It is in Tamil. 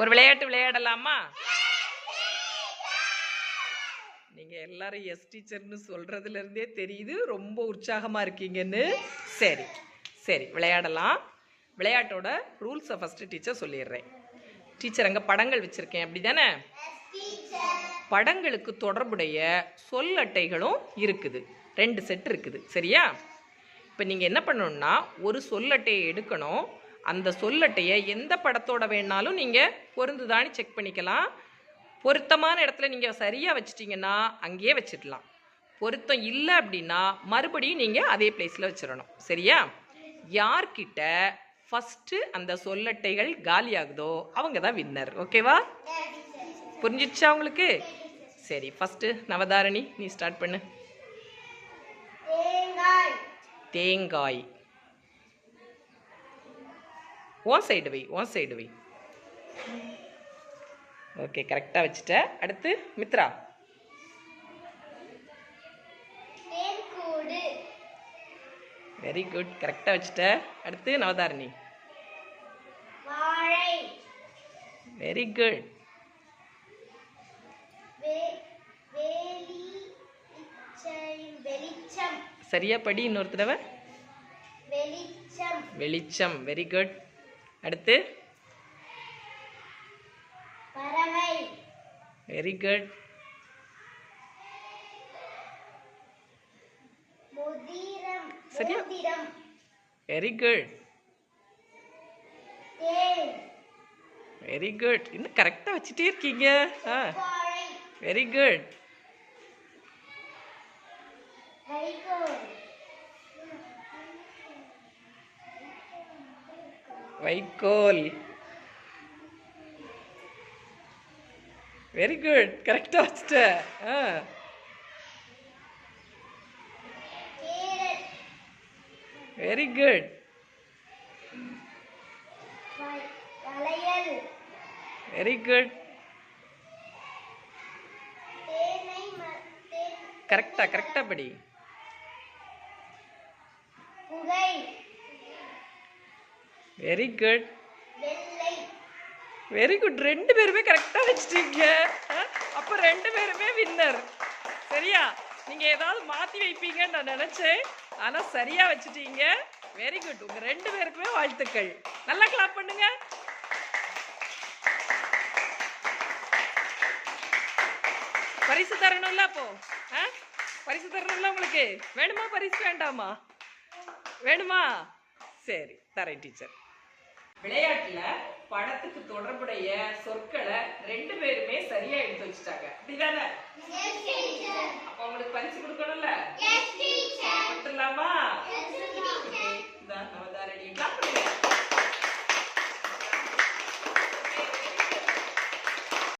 ஒரு விளையாட்டு விளையாடலாமா? நீங்க எல்லாரும் எஸ் டீச்சர்னு சொல்றதுல இருந்தே தெரியுது. ரொம்ப உற்சாகமா இருக்கீங்கன்னு. சரி சரி விளையாடலாம். விளையாட்டோட ரூல்ஸை ஃபஸ்ட்டு டீச்சர் சொல்லிடுறேன். டீச்சர் அங்கே படங்கள் வச்சுருக்கேன். அப்படி தானே படங்களுக்கு தொடர்புடைய சொல் அட்டைகளும் இருக்குது. ரெண்டு செட் இருக்குது. சரியா? இப்போ நீங்கள் என்ன பண்ணணும்னா ஒரு சொல் அட்டையை எடுக்கணும். அந்த சொல்லட்டையை எந்த படத்தோட வேணாலும் நீங்கள் பொருந்துதான்னு செக் பண்ணிக்கலாம். பொருத்தமான இடத்துல நீங்கள் சரியாக வச்சிட்டிங்கன்னா அங்கேயே வச்சிடலாம். பொருத்தம் இல்லை அப்படின்னா மறுபடியும் நீங்கள் அதே பிளேஸில் வச்சிடணும். சரியா? யார்கிட்ட ஃபஸ்ட்டு அந்த சொல்லட்டைகள் காலியாகுதோ அவங்க தான் வின்னர் ஓகேவா புரிஞ்சிடுச்சா உங்களுக்கு? சரி ஃபஸ்ட்டு நவதாரணி நீ ஸ்டார்ட் பண்ணு. தேங்காய். தேங்காய். ஓன் சைடு வை ஓன் சைடு வை. ஓகே கரெக்டாக வச்சுட்ட. அடுத்து மித்ரா. Very good. கரெக்டாக வச்சுட்ட. அடுத்து நவதாரணி. வெரி குட் சரியா படி இன்னொரு தடவை. வெளிச்சம். வெரி குட் அடுத்து. வெரி குட் முதிரம். சரியா? மோதிரம். வெரி குட் வெரி குட் இன்னும் கரெக்டாக வச்சுட்டே இருக்கீங்க. ஆ. வெரி குட் வைக்கோல் வெரி குட் கரெக்டாக வச்சுட்ட ஆ. வெரி குட் வெரி குட் கரெக்டாக கரெக்டாக படி. புகை. வெரி குட் வெரி குட் ரெண்டு பேருமே கரெக்டாக வச்சுட்டீங்க. அப்போ ரெண்டு பேருமே வின்னர் சரியா? நீங்கள் ஏதாவது மாற்றி வைப்பீங்கன்னு நான் நினச்சேன். ஆனால் சரியாக வச்சுட்டீங்க. வெரி குட் உங்கள் ரெண்டு பேருக்குமே வாழ்த்துக்கள். நல்லா கிளாப் பண்ணுங்க. பரிசு தரணும்ல அப்போ? ஆ? பரிசு தரணும்ல உங்களுக்கு? வேணுமா? பரிசு வேண்டாமா? வேணுமா? சரி தரேன் டீச்சர் விளையாட்டுல படத்துக்கு தொடர்புடைய சொற்களை ரெண்டு பேருமே சரியா எடுத்து வச்சுட்டாங்க. அப்படிதானே?